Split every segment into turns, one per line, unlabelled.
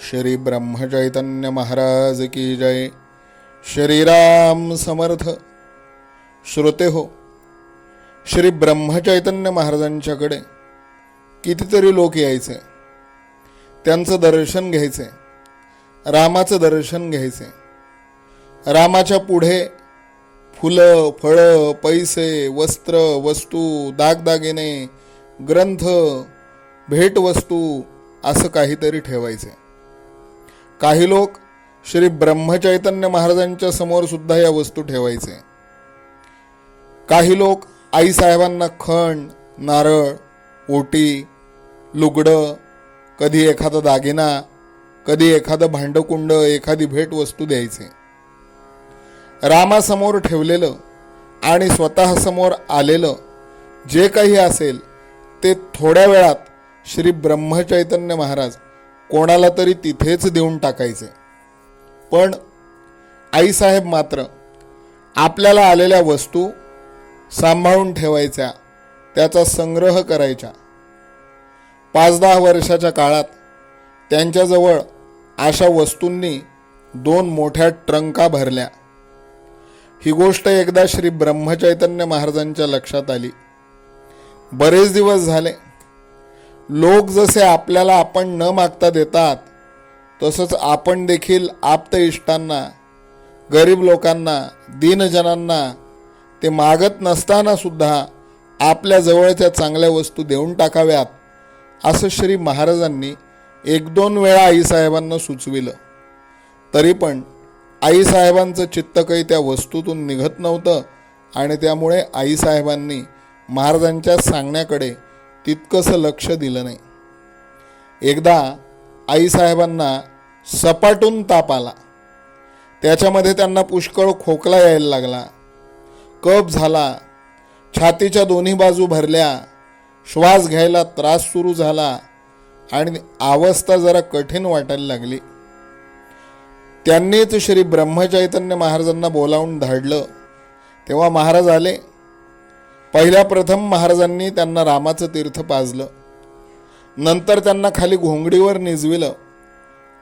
श्री ब्रह्मचैतन्य महाराज की जय। श्रीराम समर्थ। श्रोते हो। श्री ब्रह्मचैतन्य महाराजांच्याकडे कितीतरी लोक यायचे. त्यांचं दर्शन घ्यायचे. रामाचं दर्शन घ्यायचे. रामाच्या पुढे फुलं फळं पैसे वस्त्र वस्तू दागदागिने ग्रंथ भेटवस्तू असं काहीतरी ठेवायचे. काही लोक श्री ब्रह्मचैतन्य महाराजांच्या समोर सुद्धा या वस्तू ठेवायचे. काही लोक आईसाहेबांना खण नारळ ओटी लुगडं कधी एखादा दागिना कधी एखादं भांडकुंड एखादी भेटवस्तू द्यायचे. रामासमोर ठेवलेलं आणि स्वतःसमोर आलेलं जे काही असेल ते थोड्या वेळात श्री ब्रह्मचैतन्य महाराज कोणाला तरी तिथेच देऊन टाकायचे. पण आईसाहेब मात्र आपल्याला आलेल्या वस्तू सांभाळून ठेवायच्या त्याचा संग्रह करायच्या. पाच दहा वर्षाच्या काळात त्यांच्याजवळ अशा वस्तूंनी दोन मोठ्या ट्रंका भरल्या. ही गोष्ट एकदा श्री ब्रह्मचैतन्य महाराजांच्या लक्षात आली. बरेच दिवस झाले लोक जसे आपल्याला आपण न मागता देतात तसंच आपण देखील आप्त इष्टांना गरीब लोकांना दीनजनांना ते मागत नसताना सुद्धा आपल्या जवळच्या चांगल्या वस्तू देऊन टाकाव्यात असं श्री महाराजांनी एक दोन वेळा आईसाहेबांना सुचविलं. तरी पण आईसाहेबांचं चित्त काही त्या वस्तूतून निघत नव्हतं आणि त्यामुळे आईसाहेबांनी महाराजांच्या सांगण्याकडे तितकंसं लक्ष दिलं नाही. एकदा आईसाहेबांना सपाटून ताप आला. त्याच्यामध्ये त्यांना पुष्कळ खोकला यायला लागला. कप झाला. छातीच्या दोन्ही बाजू भरल्या. श्वास घ्यायला त्रास सुरू झाला. आणि अवस्था जरा कठीण वाटायला लागली. त्यांनीच श्री ब्रह्मचैतन्य महाराजांना बोलावून धाडलं. तेव्हा महाराज आले. पहिल्या प्रथम महाराजांनी त्यांना रामाचं तीर्थ पाजलं. नंतर त्यांना खाली घोंगडीवर निजविलं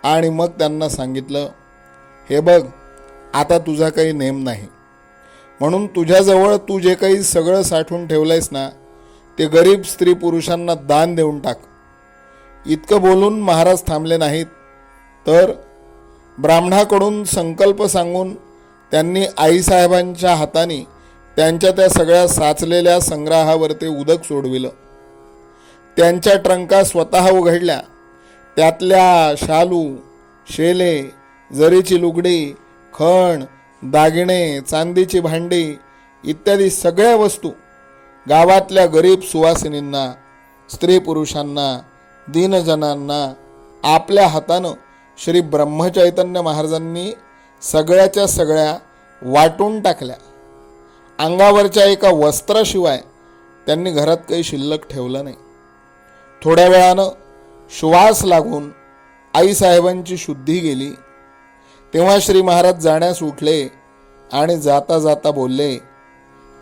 आणि मग त्यांना सांगितलं हे बघ आता तुझा काही नेम नाही. म्हणून तुझ्याजवळ तू जे काही सगळं साठवून ठेवलं आहेस ना ते गरीब स्त्री पुरुषांना दान देऊन टाक. इतकं बोलून महाराज थांबले नाहीत. तर ब्राह्मणाकडून संकल्प सांगून त्यांनी आईसाहेबांच्या हाताने त्यांच्या त्या सगळ्या साचलेल्या संग्रहावर ते उदक सोडविलं. त्यांच्या ट्रंका स्वतः उघडल्या. त्यातल्या शालू शेले जरीची लुगडी खण दागिने चांदीची भांडी इत्यादी सगळ्या वस्तू गावातल्या गरीब सुवासिनींना स्त्री पुरुषांना दीनजनांना आपल्या हातानं श्री ब्रह्मचैतन्य महाराजांनी सगळ्याच्या सगळ्या वाटून टाकल्या. अंगावरच्या एका वस्त्राशिवाय त्यांनी घरात काही शिल्लक ठेवलं नाही. थोड्या वेळानं श्वास लागून आईसाहेबांची शुद्धी गेली. तेव्हा श्री महाराज जाण्यास उठले आणि जाता जाता बोलले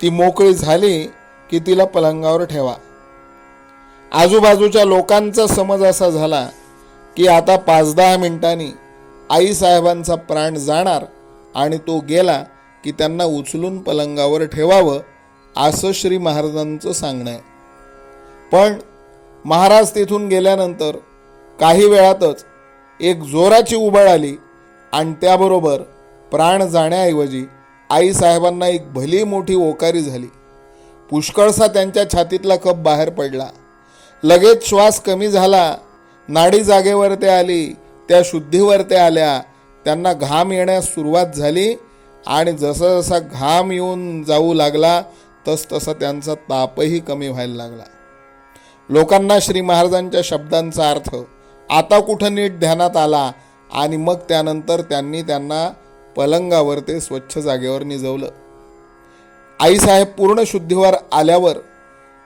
ती मोकळी झाली की तिला पलंगावर ठेवा. आजूबाजूच्या लोकांचा समज असा झाला की आता पाच दहा मिनिटांनी आईसाहेबांचा प्राण जाणार आणि तो गेला की त्यांना उचलून पलंगावर ठेवावं असं श्री महाराजांचं सांगणं आहे. पण महाराज तिथून गेल्यानंतर काही वेळातच एक जोराची उबळ आली
आणि त्याबरोबर प्राण जाण्याऐवजी आईसाहेबांना एक भली मोठी ओकारी झाली. पुष्कळसा त्यांच्या छातीतला कप बाहेर पडला. लगेच श्वास कमी झाला. नाडी जागेवर ते आली त्या शुद्धीवर ते आल्या. त्यांना घाम येण्यास सुरुवात झाली आणि जसा जसा घाम येऊन जाऊ लागला तस तसा त्यांचा तापही कमी व्हायला लागला. लोकांना श्री महाराजांच्या शब्दांचा अर्थ आता कुठं नीट ध्यानात आला आणि मग त्यानंतर त्यांनी त्यांना पलंगावर ते स्वच्छ जागेवर निजवलं. आईसाहेब पूर्ण शुद्धीवर आल्यावर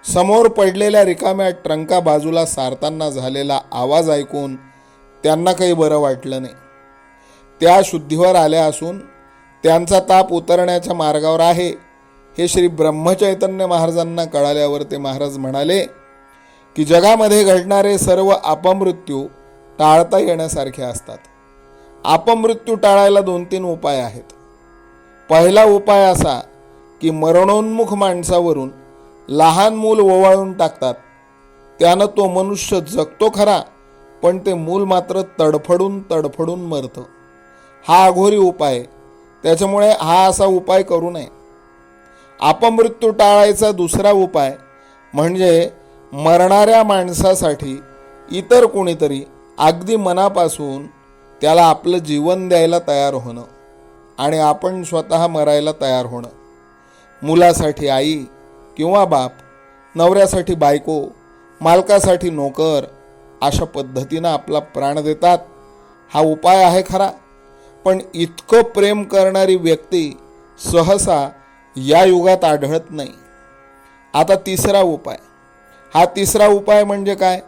समोर पडलेल्या रिकाम्या ट्रंका बाजूला सारताना झालेला आवाज ऐकून त्यांना काही बरं वाटलं नाही. त्या शुद्धीवर आल्या असून त्यांचा ताप उतरण्याच्या मार्गावर आहे. हे श्री ब्रह्मचैतन्य महाराजांना कळाल्यावर ते महाराज म्हणाले की जगामध्ये घडणारे सर्व अपमृत्यू टाळता येण्यासारखे असतात. अपमृत्यू टाळायला दोन तीन उपाय आहेत. पहिला उपाय असा की मरणोन्मुख माणसावरून लहान मूल ओवाळून टाकतात. त्यानं तो मनुष्य जगतो खरा पण ते मूल मात्र तडफडून तडफडून मरतं. हा अघोरी उपाय आहे. त्याच्यामुळे हा असा उपाय करू नये. अपमृत्यू टाळायचा दुसरा उपाय म्हणजे मरणाऱ्या माणसासाठी इतर कोणीतरी अगदी मनापासून त्याला आपलं जीवन द्यायला तयार होणं आणि आपण स्वतः मरायला तयार होणं. मुलासाठी आई किंवा बाप नवऱ्यासाठी बायको मालकासाठी नोकर अशा पद्धतीनं आपला प्राण देतात. हा उपाय आहे खरा. पण इतकं प्रेम करणारी व्यक्ती सहसा या युगात आढळत नाही. आता तिसरा उपाय. हा तिसरा उपाय म्हणजे काय?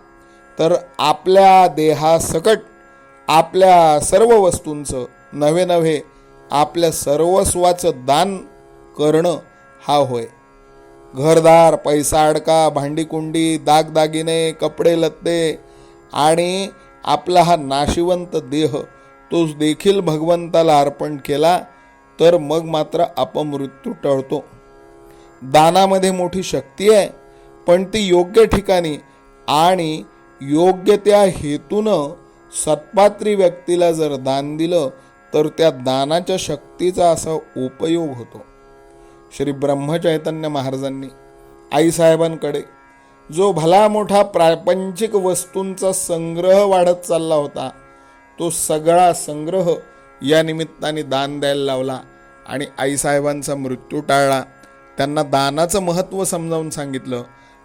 तर आपल्या देहासकट आपल्या सर्व वस्तूंचं नव्हे नव्हे आपल्या सर्वस्वाचं दान करणं हा होय. घरदार पैसा अडका भांडीकुंडी दागदागिने कपडे लत्ते आणि आपला हा नाशिवंत देह तोच देखील भगवंताला अर्पण केला तर मग मात्र अपमृत्यू टळतो. दानामध्ये मोठी शक्ती आहे पण ती योग्य ठिकाणी आणि योग्य त्या हेतूनं सत्पात्री व्यक्तीला जर दान दिलं तर त्या दानाच्या शक्तीचा असा उपयोग होतो. श्री ब्रह्मचैतन्य महाराजांनी आईसाहेबांकडे जो भला मोठा प्रापंचिक वस्तूंचा संग्रह वाढत चालला होता तो सगळा संग्रह या निमित्ताने दान द्यायला लावला आणि आईसाहेबांचा मृत्यू टाळला. त्यांना दानाचं महत्त्व समजावून सांगितलं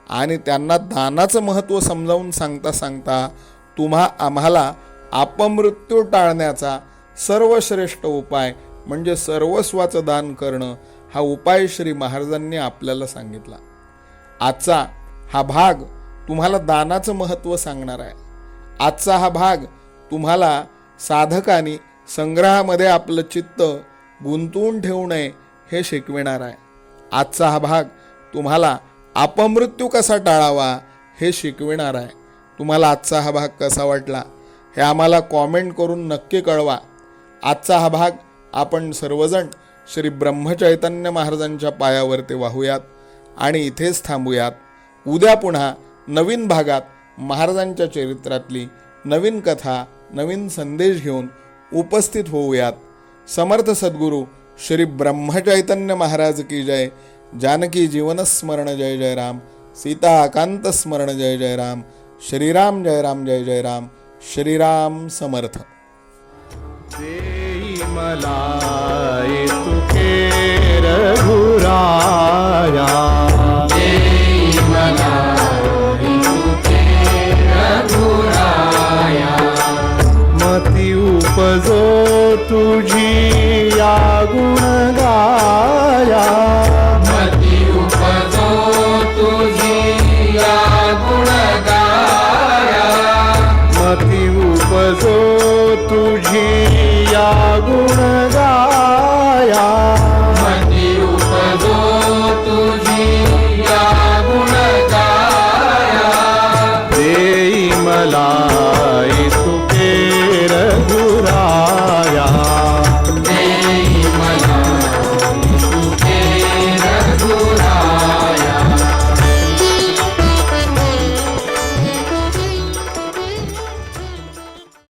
आणि त्यांना दानाचं महत्त्व समजावून सांगता सांगता तुम्हा आम्हाला अपमृत्यू टाळण्याचा सर्वश्रेष्ठ उपाय म्हणजे सर्वस्वाचं दान करणं हा उपाय श्री महाराजांनी आपल्याला सांगितला. आजचा हा भाग तुम्हाला दानाचं महत्त्व सांगणार आहे. आजचा हा भाग तुम्हाला साधकाने संग्रहामध्ये आपलं चित्त गुंतवून ठेवू नये हे शिकविणार आहे. आजचा हा भाग तुम्हाला अपमृत्यू कसा टाळावा हे शिकविणार आहे. तुम्हाला आजचा हा भाग कसा वाटला हे आम्हाला कॉमेंट करून नक्की कळवा. आजचा हा भाग आपण सर्वजण श्री ब्रह्मचैतन्य महाराजांच्या पायावरती वाहूयात आणि इथेच थांबूयात. उद्या पुन्हा नवीन भागात महाराजांच्या चरित्रातली नवीन कथा नवीन संदेश घेऊन उपस्थित होऊयात. समर्थ सद्गुरू श्री ब्रह्मचैतन्य महाराज की जय. जानकी जीवनस्मरण जय जय राम. सीताकांत स्मरण जय जय राम. श्रीराम जय राम जय जय राम. श्रीराम समर्थ.
देई मला